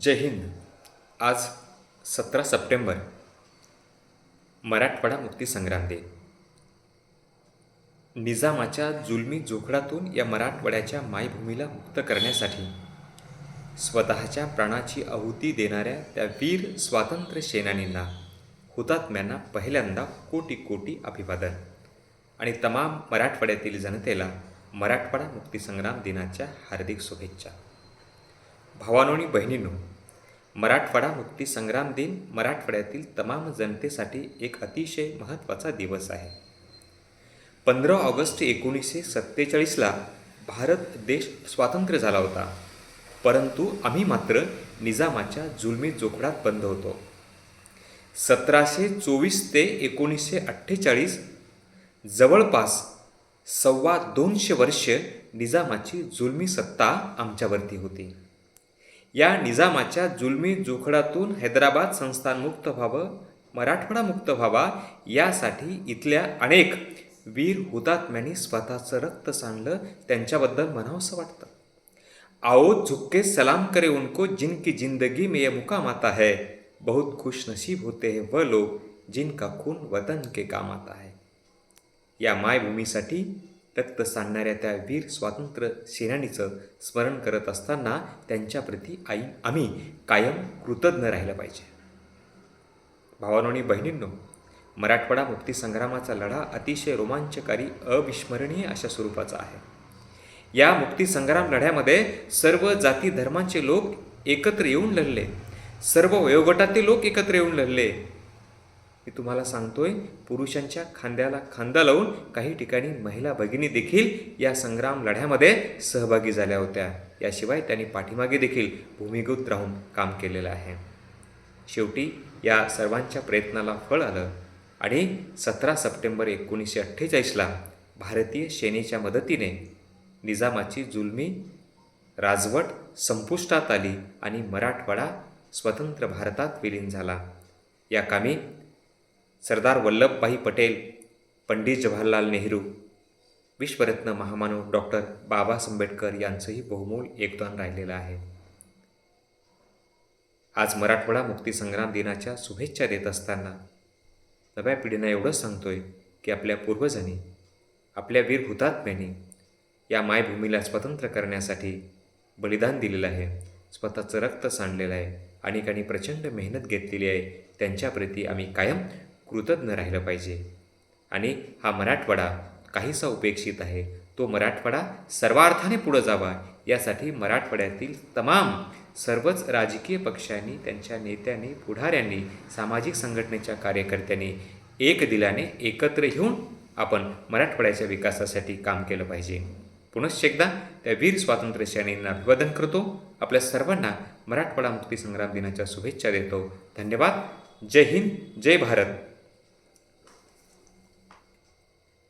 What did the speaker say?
जय हिंद. आज सतरा सप्टेंबर मराठवाडा मुक्तीसंग्राम दिन. निजामाच्या जुलमी जोखडातून या मराठवाड्याच्या मायभूमीला मुक्त करण्यासाठी स्वतःच्या प्राणाची आहुती देणाऱ्या त्या वीर स्वातंत्र्य सेनानींना हुतात्म्यांना पहिल्यांदा कोटी कोटी अभिवादन आणि तमाम मराठवाड्यातील जनतेला मराठवाडा मुक्तीसंग्राम दिनाच्या हार्दिक शुभेच्छा. भावानोनी बहिणींनो मराठवाडा मुक्ती संग्राम दिन मराठवाड्यातील तमाम जनतेसाठी एक अतिशय महत्त्वाचा दिवस आहे. पंधरा ऑगस्ट एकोणीसशे सत्तेचाळीसला भारत देश स्वातंत्र्य झाला होता. परंतु आम्ही मात्र निजामाच्या जुलमी जोखडात बंद होतो. सतराशे चोवीस ते एकोणीसशे अठ्ठेचाळीस जवळपास सव्वा दोनशे वर्ष निजामाची जुलमी सत्ता आमच्यावरती होती. या निजामाच्या जुलमी जोखडातून हैदराबाद संस्थान मुक्त व्हावं मराठवाडा मुक्त व्हावा यासाठी इथल्या अनेक वीर हुतात्म्यांनी स्वतःचं रक्त सांडलं त्यांच्याबद्दल म्हणावंसं वाटतं. आओ झुक्के सलाम करे उनको जिनकी जिंदगी में ये मुकाम आता है। बहुत खुश नसीब होते हैं वह लोग जिनका खून वतन के काम आता है। या मायभूमीसाठी रक्त सांडणाऱ्या त्या वीर स्वातंत्र्य सेनानीचं स्मरण करत असताना त्यांच्याप्रती आई आम्ही कायम कृतज्ञ राहिलं पाहिजे. भावानो आणि बहिणींनो मराठवाडा मुक्तीसंग्रामाचा लढा अतिशय रोमांचकारी अविस्मरणीय अशा स्वरूपाचा आहे. या मुक्तीसंग्राम लढ्यामध्ये सर्व जाती धर्मांचे लोक एकत्र येऊन लढले. सर्व वयोगटातील लोक एकत्र येऊन लढले. मी तुम्हाला सांगतोय पुरुषांच्या खांद्याला खांदा लावून काही ठिकाणी महिला भगिनी देखील या संग्राम लढ्यामध्ये सहभागी झाल्या होत्या. याशिवाय त्यांनी पाठीमागे देखील भूमिगत राहून काम केलेलं आहे. शेवटी या सर्वांच्या प्रयत्नाला फळ आलं आणि सतरा सप्टेंबर एकोणीसशे अठ्ठेचाळीसला भारतीय सेनेच्या मदतीने निजामाची जुलमी राजवट संपुष्टात आली आणि मराठवाडा स्वतंत्र भारतात विलीन झाला. या कामी सरदार वल्लभभाई पटेल पंडित जवाहरलाल नेहरू विश्वरत्न महामानव डॉक्टर बाबासाहेब आंबेडकर यांचंही बहुमोल योगदान राहिलेलं आहे. आज मराठवाडा मुक्तीसंग्राम दिनाच्या शुभेच्छा देत असताना नव्या पिढींना एवढंच सांगतोय की आपल्या पूर्वजांनी आपल्या वीर हुतात्म्यांनी या मायभूमीला स्वतंत्र करण्यासाठी बलिदान दिलेलं आहे स्वतःचं रक्त सांडलेलं आहे अनेकांनी प्रचंड मेहनत घेतलेली आहे त्यांच्याप्रती आम्ही कायम कृतज्ञ राहिलं पाहिजे. आणि हा मराठवाडा काहीसा उपेक्षित आहे. तो मराठवाडा सर्वार्थाने पुढं जावा यासाठी मराठवाड्यातील तमाम सर्वच राजकीय पक्षांनी त्यांच्या नेत्यांनी पुढाऱ्यांनी सामाजिक संघटनेच्या कार्यकर्त्यांनी एक दिलाने एकत्र येऊन आपण मराठवाड्याच्या विकासासाठी काम केलं पाहिजे. पुनश्च एकदा त्या वीर स्वातंत्र्य अभिवादन करतो. आपल्या सर्वांना मराठवाडा मुक्ती संग्राम दिनाच्या शुभेच्छा देतो. धन्यवाद. जय हिंद जय भारत.